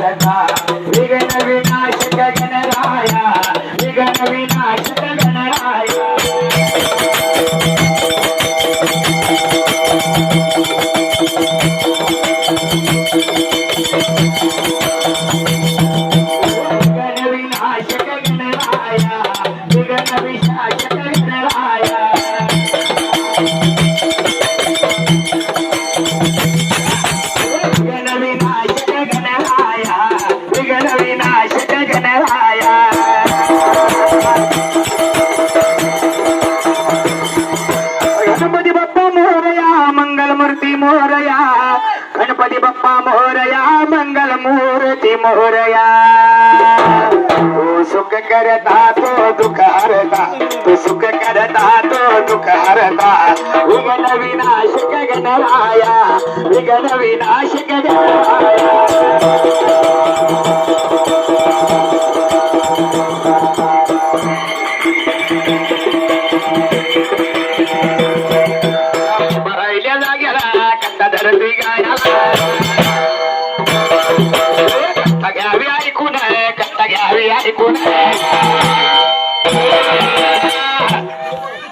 பாலகா விகன Vinayaka கணராயா விகன Vinayaka கணராயா I Morya Mangalmurti Morya. Ganpati Bappa Morya Mangalmurti Morya. तू सुख करता तो दुख हरता. तू सुख करता तो दुख हरता. विघ्न विनाशक गणराया विघ्न विनाशक गणराया. घ्यावी ऐकून आहे कट्टा घ्यावी ऐकून. आहे